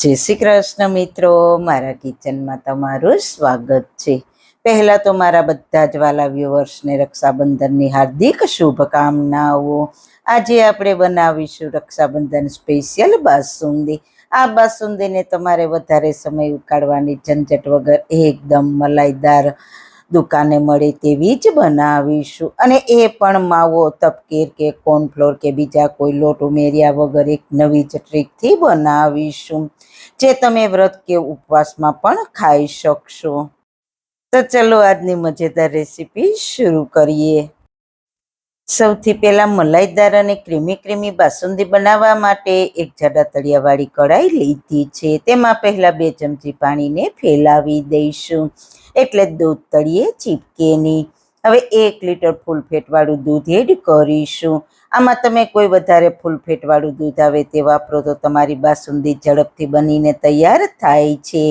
જય શ્રી કૃષ્ણ મિત્રો, મારા કિચનમાં તમારું સ્વાગત છે. પહેલાં તો મારા બધા જ વાલા વ્યુઅર્સને રક્ષાબંધનની હાર્દિક શુભકામનાઓ. આજે આપણે બનાવીશું રક્ષાબંધન સ્પેશિયલ બાસુંદી. આ બાસુંદીને તમારે વધારે સમય ઉકાળવાની ઝંઝટ વગર એકદમ મલાઈદાર દુકાને મળે તેવી જ બનાવીશું. અને એ પણ માવો, તપકીર કે કોર્નફ્લોર કે બીજા કોઈ લોટ ઉમેર્યા વગર એક નવી જ ટ્રીકથી બનાવીશું, જે તમે વ્રત કે ઉપવાસમાં પણ ખાઈ શકશો. તો ચલો આજની મજેદાર રેસીપી શરૂ કરીએ. સૌથી પહેલાં મલાઈદાર અને ક્રીમી ક્રીમી બાસુંદી બનાવવા માટે એક જાડા તળિયાવાળી કઢાઈ લીધી છે. તેમાં પહેલાં બે ચમચી પાણીને ફેલાવી દઈશું. એટલે દૂધ તળિયે ચીપકે હવે એક લીટર ફૂલ ફેટવાળું દૂધ એડ કરીશું. આમાં તમે કોઈ વધારે ફૂલ ફેટવાળું દૂધ આવે તે વાપરો તો તમારી બાસુંદી ઝડપથી બનીને તૈયાર થાય છે.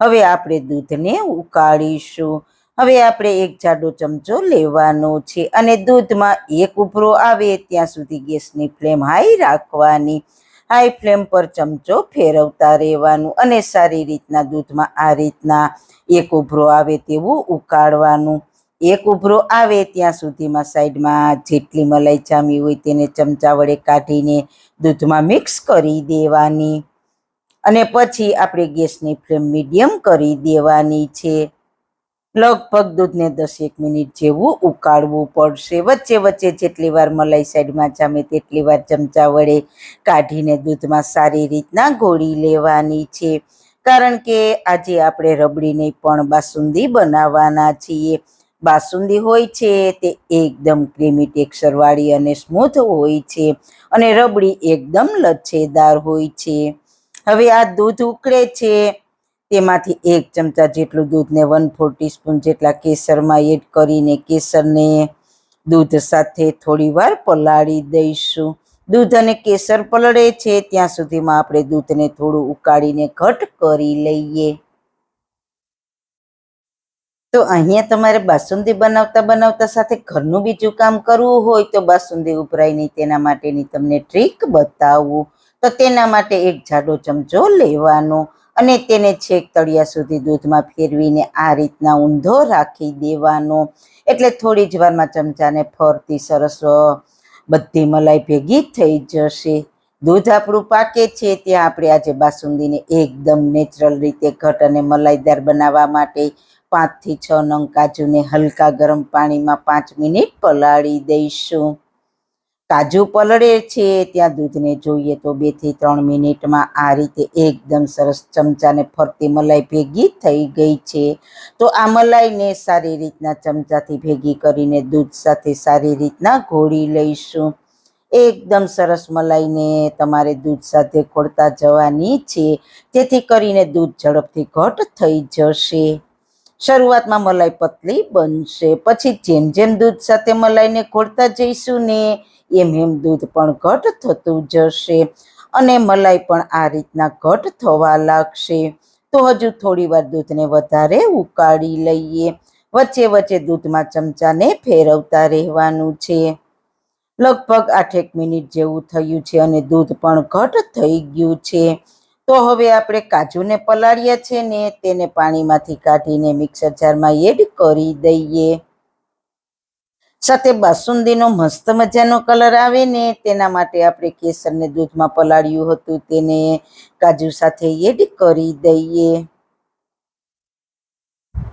હવે આપણે દૂધને ઉકાળીશું. હવે આપણે એક જાડો ચમચો લેવાનો છે અને દૂધમાં એક ઉભરો આવે ત્યાં સુધી ગેસની ફ્લેમ હાઈ રાખવાની. હાઈ ફ્લેમ પર ચમચો ફેરવતા રહેવાનું અને સારી રીતના દૂધમાં આ રીતના એક ઉભરો આવે તેવું ઉકાળવાનું. એક ઉભરો આવે ત્યાં સુધીમાં સાઈડમાં જેટલી મલાઈ જામી હોય તેને ચમચા વડે કાઢીને દૂધમાં મિક્સ કરી દેવાની. અને પછી આપણે ગેસની ફ્લેમ મીડિયમ કરી દેવાની છે. લગભગ દૂધને દસેક મિનિટ જેવું ઉકાળવું પડશે. વચ્ચે વચ્ચે જેટલી વાર મલાઈ સાઈડમાં જામે તેટલી વાર ચમચા વડે કાઢીને દૂધમાં સારી રીતના ગોળી લેવાની છે. કારણ કે આજે આપણે રબડીને પણ બાસુંદી બનાવવાના છીએ. બાસુંદી હોય છે તે એકદમ ક્રીમી ટેક્સરવાળી અને સ્મૂથ હોય છે અને રબડી એકદમ લચ્છેદાર હોય છે. હવે આ દૂધ ઉકળે છે. તેમાંથી એક ચમચા જેટલું દૂધને વન ફોર ટીસ્પૂન જેટલા કેસરમાં એડ કરીને કેસરને દૂધ સાથે થોડી વાર પલાળી દઈશું. દૂધ અને કેસર પલળે છે, ત્યાં સુધીમાં આપણે દૂધને થોડું ઉકાળીને ઘટ કરી લઈએ. તો અહીંયા તમારે બાસુંદી બનાવતા બનાવતા સાથે ઘરનું બીજું કામ કરવું હોય તો બાસુંદી ઉભરાય નહીં તેના માટેની તમને ટ્રીક બતાવું. તો તેના માટે એક જાડો ચમચો લેવાનો. અને તેને છેક તળિયા સુધી દૂધમાં ફેરવીને આ રીતના ઊંધો રાખી દેવાનો. એટલે થોડી જ વારમાં ચમચાને ફરતી સરસ બધી મલાઈ ભેગી થઈ જશે. દૂધ આપણું પાકે છે, ત્યાં આપણે આજે બાસુંદીને એકદમ નેચરલ રીતે ઘટ અને મલાઈદાર બનાવવા માટે પાંચથી છ નંગ કાજુને હલકા ગરમ પાણીમાં પાંચ મિનિટ પલાળી દઈશું. કાજુ પલળે છે, ત્યાં દૂધને જોઈએ તો બેથી ત્રણ મિનિટમાં આ રીતે એકદમ સરસ ચમચાને ફરતી મલાઈ ભેગી થઈ ગઈ છે. તો આ મલાઈને સારી રીતના ચમચાથી ભેગી કરીને દૂધ સાથે સારી રીતના ઘોળી લઈશું. એકદમ સરસ મલાઈને તમારે દૂધ સાથે ખોળતા જવાની છે, જેથી કરીને દૂધ ઝડપથી ઘટ થઈ જશે. શરૂઆતમાં મલાઈ પતલી બનશે, પછી જેમ જેમ દૂધ સાથે મલાઈને ખોળતા જઈશું ને એમ એમ દૂધ પણ ઘટ થતું જશે અને મલાઈ પણ આ રીતના ઘટ થવા લાગશે. તો હજુ થોડી વાર દૂધને વધારે ઉકાળી લઈએ. વચ્ચે વચ્ચે દૂધમાં ચમચાને ફેરવતા રહેવાનું છે. લગભગ આઠેક મિનિટ જેવું થયું છે અને દૂધ પણ ઘટ થઈ ગયું છે. તો હવે આપણે કાજુને પલાળ્યા છે ને તેને પાણીમાંથી કાઢીને મિક્સર જારમાં એડ કરી દઈએ. સાથે બાસુંદીનો મસ્ત મજાનો કલર આવે ને તેના માટે આપણે કેસરને દૂધમાં પલાળ્યું હતું, તેને કાજુ સાથે એડ કરી દઈએ.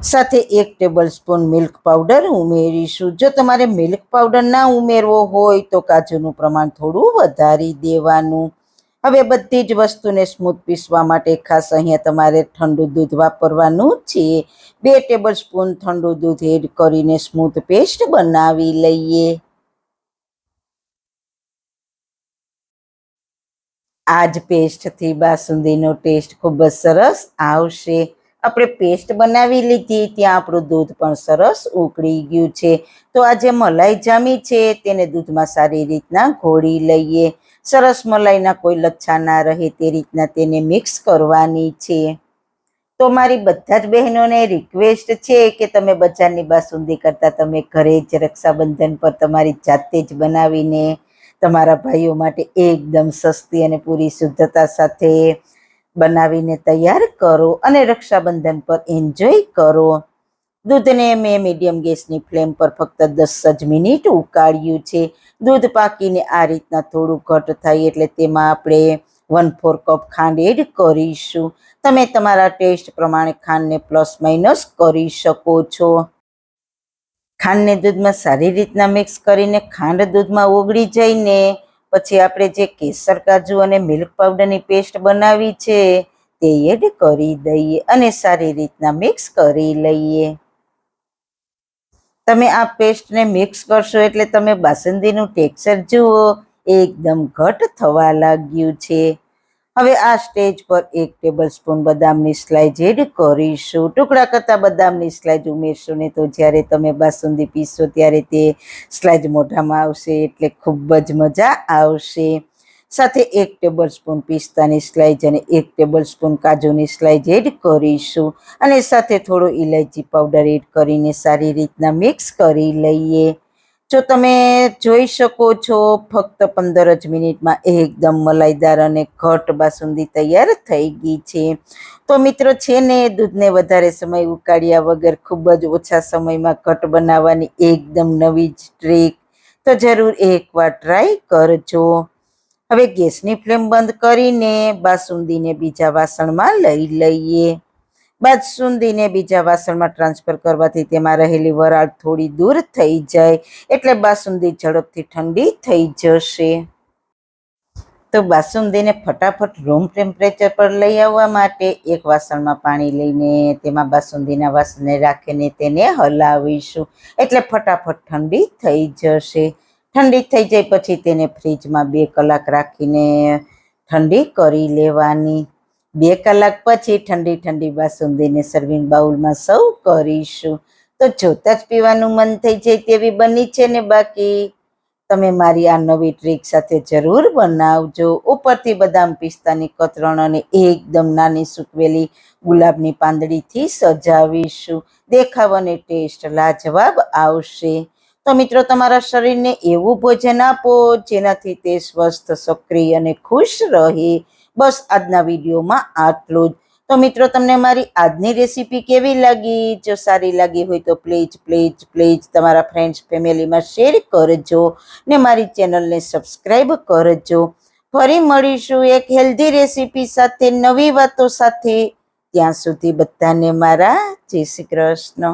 સાથે એક ટેબલ સ્પૂન મિલ્ક પાવડર ઉમેરીશું. જો તમારે મિલ્ક પાવડર ના ઉમેરવો હોય તો કાજુનું પ્રમાણ થોડું વધારી દેવાનું. હવે બધી જ વસ્તુને સ્મૂથ પીસવા માટે ખાસ અહીંયા તમારે ઠંડુ દૂધ વાપરવાનું છે. બે ટેબલ સ્પૂન ઠંડુ દૂધ એડ કરીને સ્મૂથ પેસ્ટ બનાવી લઈએ. આ જ પેસ્ટથી બાસુંદીનો ટેસ્ટ ખૂબ જ સરસ આવશે. આપણે પેસ્ટ બનાવી લીધી, ત્યાં આપણું દૂધ પણ સરસ ઉકળી ગયું છે. તો આ જે મલાઈ જામી છે, તેને દૂધમાં સારી રીતના ઘોળી લઈએ. સરસ મલાઈના કોઈ લચ્છા ના રહે તે રીતના તેને મિક્સ કરવાની છે. તો મારી બધા જ બહેનોને રિક્વેસ્ટ છે કે તમે બજારની બાસુંદી કરતાં તમે ઘરે જ રક્ષાબંધન પર તમારી જાતે જ બનાવીને તમારા ભાઈઓ માટે એકદમ સસ્તી અને પૂરી શુદ્ધતા સાથે બનાવીને તૈયાર કરો અને રક્ષાબંધન પર એન્જોય કરો. દૂધને મેં મીડિયમ ગેસની ફ્લેમ પર ફક્ત દસ જ મિનિટ ઉકાળ્યું છે. દૂધ પાકીને આ રીતના થોડું ઘટ થાય એટલે તેમાં આપણે વન ફોર કપ ખાંડ એડ કરીશું. તમે તમારા ટેસ્ટ પ્રમાણે ખાંડને પ્લસ માઇનસ કરી શકો છો. ખાંડને દૂધમાં સારી રીતના મિક્સ કરીને ખાંડ દૂધમાં ઓગળી જઈને પછી આપણે જે કેસર કાજુ અને મિલ્ક પાવડરની પેસ્ટ બનાવી છે, તે એડ કરી દઈએ અને સારી રીતના મિક્સ કરી લઈએ. તમે આ પેસ્ટને મિક્સ કરશો એટલે તમે બાસુંદીનું ટેક્સચર જુઓ એકદમ ઘટ થવા લાગ્યું છે. હવે આ સ્ટેજ પર એક ટેબલ સ્પૂન બદામની સ્લાઇસ એડ કરીશું. ટુકડા કરતાં બદામની સ્લાઇસ ઉમેરશો ને તો જ્યારે તમે બાસુંદી પીશો ત્યારે તે સ્લાઇસ મોઢામાં આવશે એટલે ખૂબ જ મજા આવશે. સાથે એક ટેબલ સ્પૂન પિસ્તાની સ્લાઇસ અને એક ટેબલ સ્પૂન કાજુની સ્લાઇસ એડ કરીશું. અને સાથે થોડો ઇલાયચી પાવડર એડ કરીને સારી રીતના મિક્સ કરી લઈએ. જો તમે જોઈ શકો છો, ફક્ત પંદર જ મિનિટમાં એકદમ મલાઈદાર અને ઘટ બાસુંદી તૈયાર થઈ ગઈ છે. તો મિત્રો, છે ને, દૂધને વધારે સમય ઉકાળ્યા વગર ખૂબ જ ઓછા સમયમાં ઘટ બનાવવાની એકદમ નવી જ ટ્રીક. તો જરૂર એકવાર ટ્રાય કરજો. હવે ગેસની ફ્લેમ બંધ કરીને બાસુંદીને બીજા વાસણમાં લઈ લઈએ. બાસુંદીને બીજા વાસણમાં ટ્રાન્સફર કરવાથી તેમાં રહેલી વરાળ થોડી દૂર થઈ જાય એટલે બાસુંદી ઝડપથી ઠંડી થઈ જશે. તો બાસુંદીને ફટાફટ રૂમ ટેમ્પરેચર પર લઈ આવવા માટે એક વાસણમાં પાણી લઈને તેમાં બાસુંદીના વાસણને રાખીને તેને હલાવીશું એટલે ફટાફટ ઠંડી થઈ જશે. ઠંડી થઈ જાય પછી તેને ફ્રીજમાં બે કલાક રાખીને ઠંડી કરી લેવાની. બે કલાક પછી ઠંડી ઠંડી બાસુંદીને સર્વિંગ બાઉલમાં સૌ કરીશું. તો જોતા જ પીવાનું મન થઈ જાય તેવી બની છે ને બાકી? તમે મારી આ નવી ટ્રીક સાથે જરૂર બનાવજો. ઉપરથી બદામ પિસ્તાની કતરણ અને એકદમ નાની સૂકવેલી ગુલાબની પાંદડીથી સજાવીશું. દેખાવ અને ટેસ્ટ લાજવાબ આવશે. તો મિત્રો, તમારા શરીરને એવું ભોજન આપો જેનાથી તે સ્વસ્થ, સક્રિય અને ખુશ રહે. બસ આજના વિડીયોમાં આટલું જ. તો મિત્રો, તમને મારી આજની રેસીપી કેવી લાગી? જો સારી લાગી હોય તો પ્લીઝ પ્લીઝ પ્લીઝ તમારા ફ્રેન્ડ્સ ફેમિલીમાં શેર કરજો ને મારી ચેનલને સબસ્ક્રાઈબ કરજો. ફરી મળીશું એક હેલ્ધી રેસીપી સાથે, નવી વાતો સાથે. ત્યાં સુધી બધાને મારા જય શ્રી કૃષ્ણ.